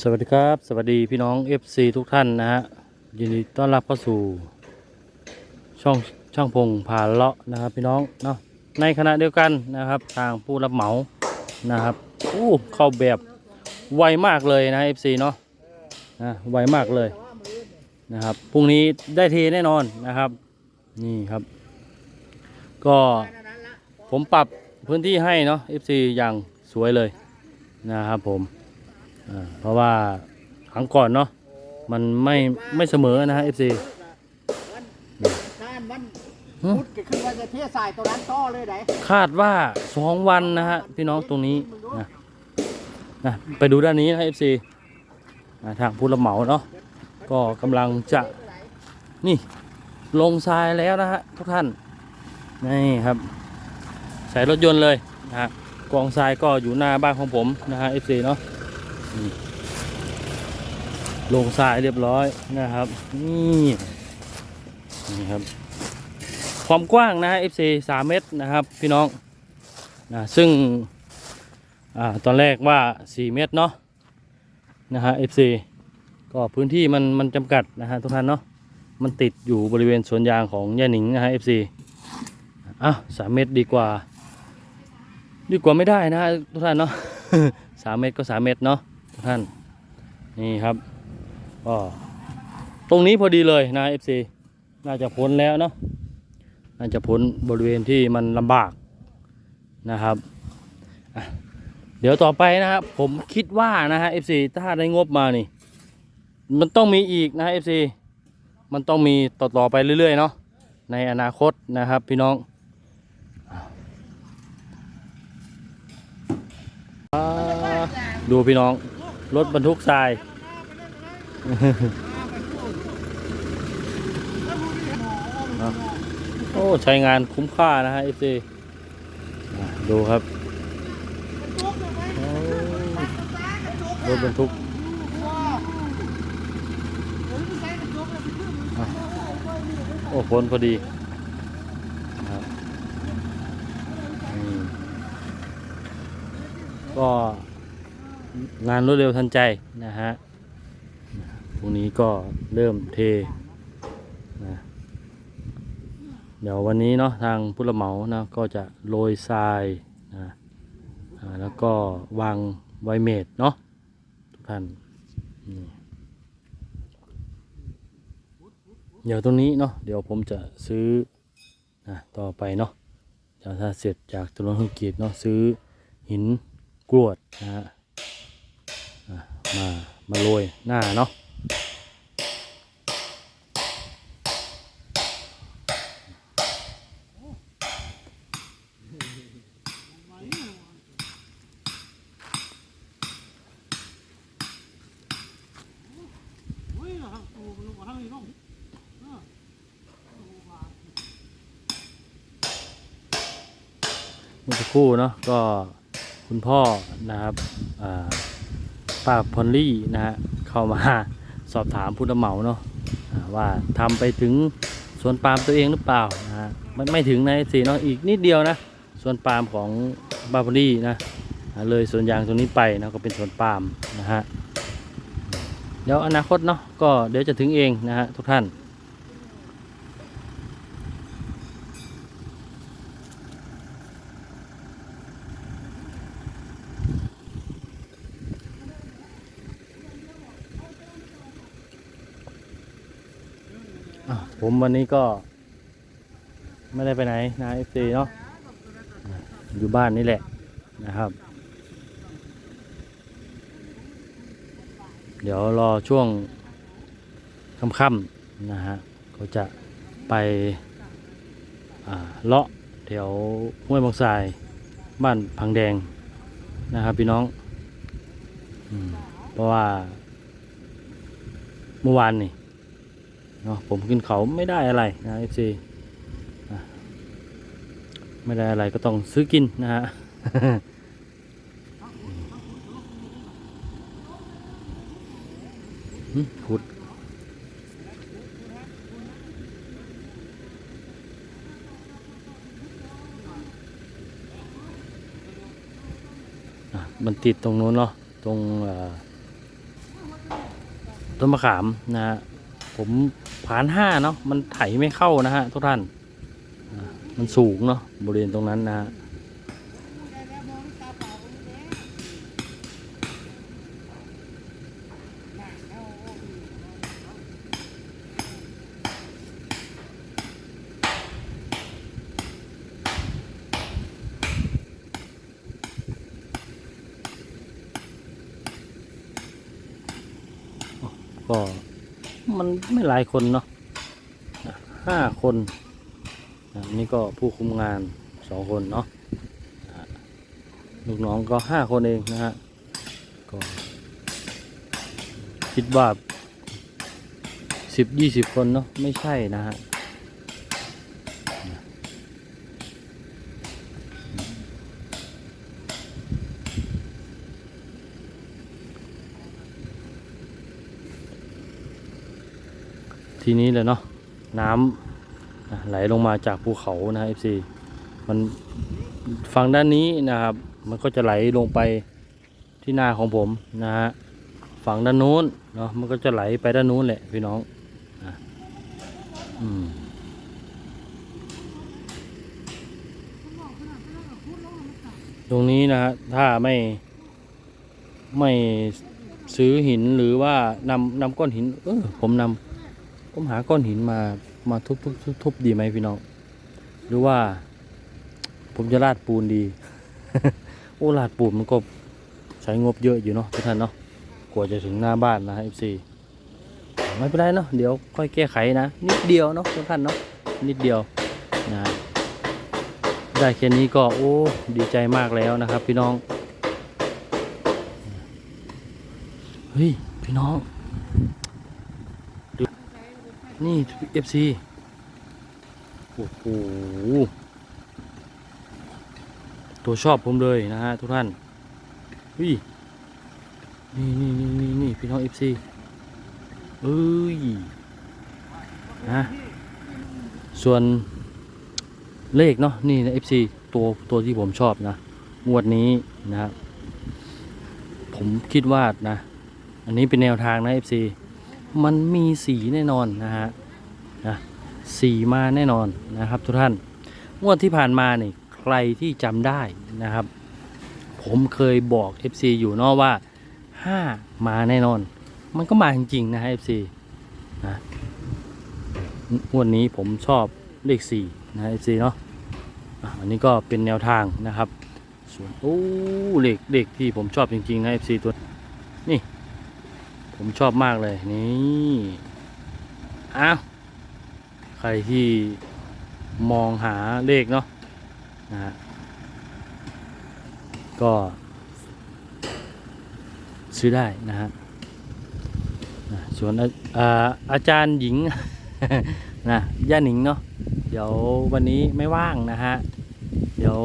สวัสดีครับ สวัสดีพี่น้อง FC ทุกท่านนะฮะยินดีต้อนรับเข้าสู่ ช่องช่างพงผ่านเลาะนะครับ พี่น้องเนาะในขณะเดียวกันนะครับ ทางผู้รับเหมานะครับอู้เข้าแบบไวมากเลยนะ FC เนาะนะไวมากเลยนะครับพรุ่งนี้ได้เทแน่นอนนะครับ นี่ครับ ก็ผมปรับพื้นที่ให้เนาะ FC อย่างสวยเลยนะครับผม เพราะว่าครั้งก่อนเนาะมันไม่ไม่เสมอนะฮะ FC วันท่านวันพุธก็คือว่าจะเทสายตัวนั้นต่อเลยไหนคาดว่าสองวันนะฮะพี่น้องตรงนี้นะนะไปดูด้านนี้นะ FC อ่าทางผู้รับเหมาเนาะก็กำลังจะนี่ลงทรายแล้วนะฮะทุกท่านนี่ครับ ใส่รถยนต์เลยนะฮะกองทรายก็อยู่หน้าบ้านของผมนะฮะ FC เนาะนี่ ลงทรายเรียบร้อยนะครับ นี่นี่ครับ ความกว้างนะฮะ FC 3 เมตรนะครับพี่น้องนะซึ่งอตอนแรกว่า 4 เมตรเนาะนะฮะ FC ก็พื้นที่มันมันจำกัดนะฮะทุกท่านเนาะมันติดอยู่บริเวณสวนยางของย่าหนิงนะฮะ FC อะสามเมตรดีกว่า ดีกว่าไม่ได้นะฮะทุกท่านเนาะสามเมตรก็สามเมตรเนาะ ท่านนี่ครับก็ตรงนี้พอดีเลยนะ FC น่าจะพ้นแล้วเนาะน่าจะพ้นบริเวณที่มันลำบากนะครับเดี๋ยวต่อไปนะครับผมคิดว่านะฮะ FC ถ้าได้งบมานี่ มันต้องมีอีกนะฮะ FC มันต้องมีต่อๆไปเรื่อยๆเนาะในอนาคตนะครับพี่น้องอดูพี่น้อง รถบรรทุกทราย โอ้ใช้งานคุ้มค่านะฮะ FC อะดูครับโอ้รถบรรทุกอะโอ้ฝนพอดีนะครับอืมก็ งานรวดเร็วทันใจนะฮะพรุ่งนี้ก็เริ่มเทนะเดี๋ยววันนี้เนาะทางผู้รับเหมานะก็จะโรยทรายนะแล้วก็วางไวเมดเนาะทุกท่านเดี๋ยวตรงนี้เนาะเดี๋ยวผมจะซื้อนะต่อไปเนาะเดี๋ยวถ้าเสร็จจากถนนคอนกรีตเนาะซื้อหินกรวดนะฮะ มามาโรยหน้าเนาะเมื่อสักครู่เนาะก็คุณพ่อนะครับอ่า ป้าพอลลี่นะฮะเข้ามาสอบถามผู้รับเหมาเนาะว่าว่าทำไปถึงสวนปาล์มตัวเองหรือเปล่านะฮะไม่ไม่ถึงนะสีเนาะอีกนิดเดียวนะสวนปาล์มของป้าพอลลี่นะเลยสวนยางตรงนี้ไปนะก็เป็นสวนปาล์มนะฮะเดี๋ยวอนาคตเนาะก็เดี๋ยวจะถึงเองนะฮะทุกท่าน ผมวันนี้ก็ ไม่ได้ไปไหนนะเอฟซีเนาะอยู่บ้านนี่แหละนะครับ เดี๋ยวรอช่วงค่ำๆนะฮะก็จะไปอ่าเลาะแถวห้วยบางทรายบ้านพังแดงนะครับพี่น้องอเพราะว่าเมื่อวานนี่ เนาะผมกินเขาไม่ได้อะไรนะเอฟซีไม่ได้อะไรก็ต้องซื้อกินนะฮะหึขุดมันติดตรงนู้นเนาะตรงต้นมะขามนะฮะผม ผ่านห้าเนาะมันไถไม่เข้านะฮะทุกท่าน มันสูงเนาะบริเวณตรงนั้นนะฮะก็ มันไม่หลายคนเนาะห้าคนนี่ก็ผู้คุมงานสองคนเนาะอะลูกน้องก็ห้าคนเองนะฮะก็คิดว่าสิบยี่สิบคนเนาะไม่ใช่นะฮะีนี้เลยเนาะน้ำไหลลงมาจากภูเขานะ FC มันฝั่งด้านนี้นะครับมันก็จะไหลลงไปที่หน้าของผมนะฮะฝั่งด้านนู้นเนาะมันก็จะไหลไปด้านนู้นแหละพี่น้องอะอืมตรงนี้นะฮะถ้าไม่ไม่ซื้อหินหรือว่านำนำก้อนหิน เออผมนำ ผมหาก้อนหินมามาทุบทุบทุบทุบดีไหมพี่น้อง หรือว่า ผมจะราดปูนดี โอ้ราดปูนมันก็ใช้งบเยอะอยู่เนาะทุกท่านเนาะกว่าจะถึงหน้าบ้านนะเอฟซีไม่เป็นไรเนาะเดี๋ยวค่อยแก้ไขนะ นิดเดียวเนาะทุกท่านเนาะนิดเดียวนะได้แค่นี้ก็โอ้ดีใจมากแล้วนะครับ พี่น้องเฮ้ยพี่น้อง นี่ FC โอ้โหตัวชอบผมเลยนะฮะทุกท่านนี่นี่นี่นี่นี่พี่น้อง FC เอ้ยนะส่วนเลขเนาะนี่นะ FC ตัวตัวที่ผมชอบนะงวดนี้นะครับผมคิดว่านะ อันนี้เป็นแนวทางนะ FC มันมีสีแน่นอนนะฮะนะสีมาแน่นอนนะครับทุกท่านงวดที่ผ่านมาเนี่ยใครที่จำได้นะครับ ผมเคยบอก FC อยู่เนอะว่า 5 มาแน่นอน มันก็มาจริงๆนะฮะ FC นะงวดนี้ผมชอบเลข4นะ FC เนาะอันนี้ก็เป็นแนวทางนะครับส่วนโอ้เลขเลขที่ผมชอบจริงๆนะ FC ตัว ผมชอบมากเลยนี่อ้าวใครที่มองหาเลขเนาะนะฮะก็ ซื้อได้นะฮะส่วนอาอาอาจารย์หญิงนะย่าหนิงเนาะเดี๋ยววันนี้ไม่ว่างนะฮะ เดี๋ยว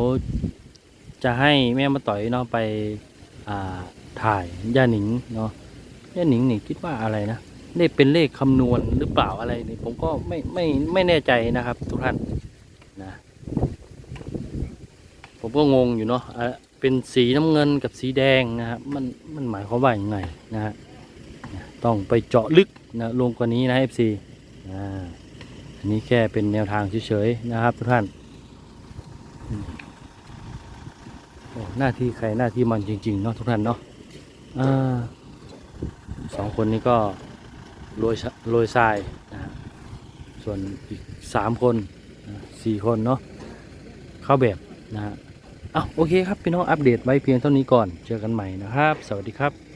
จะให้แม่มาต่อยเนาะไปถ่ายย่าหนิงเนาะ ย่าหนิงนี่คิดว่าอะไรนะเลขเป็นเลขคำนวณหรือเปล่าอะไรนี่ผมก็ไม่ไม่ไม่แน่ใจนะครับ ทุกท่านนะผมก็งงอยู่เนาะอะเป็นสีน้ำเงินกับสีแดงนะครับมันมันหมายความว่าอย่างไงนะฮะต้องไปเจาะลึกนะลงกว่านี้นะ FC อ่าอันนี้แค่เป็นแนวทางเฉยๆนะครับ ทุกท่านหน้าที่ใครหน้าที่มันจริงๆเนาะทุกท่านเนาะอ่า สองคนนี้ก็โรยโรยทรายนะส่วนอีกสามคนสี่คนเนาะเข้าแบบนะฮะเอาโอเคครับพี่น้องอัปเดตไว้เพียงเท่านี้ก่อนเจอกันใหม่นะครับ สวัสดีครับ